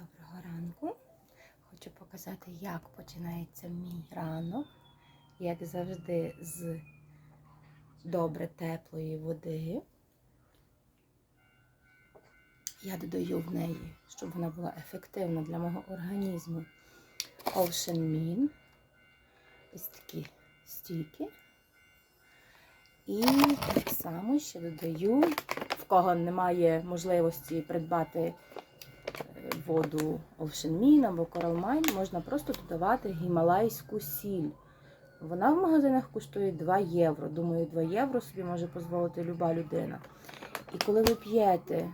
Доброго ранку. Хочу показати, як починається мій ранок. Як завжди, з добре теплої води. Я додаю в неї, щоб вона була ефективна для мого організму. Ocean Min. Ось такі стійки. І так само ще додаю, в кого немає можливості придбати воду Min або Mine, можна просто додавати гімалайську сіль. Вона в магазинах коштує 2 євро. Думаю, 2 євро собі може дозволити люба людина. І коли ви п'єте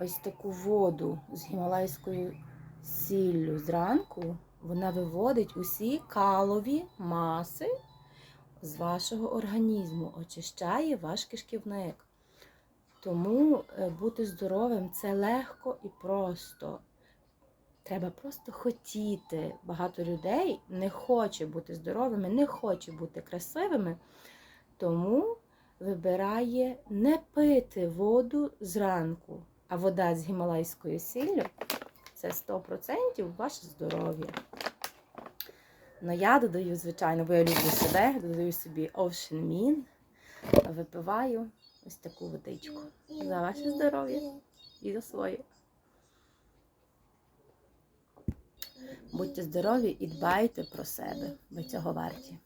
ось таку воду з гімалайською сіллю зранку, вона виводить усі калові маси з вашого організму, очищає ваш кишківник. Тому е, бути здоровим це легко і просто. Треба просто хотіти. Багато людей не хоче бути здоровими, не хоче бути красивими, тому вибирає не пити воду зранку. А вода з гімалайською сіллю це 100% ваше здоров'я. Ну, я додаю, звичайно, бо я люблю себе, додаю собі Min, випиваю ось таку водичку. За ваше здоров'я і за своє. Будьте здорові і дбайте про себе. Ви цього варті.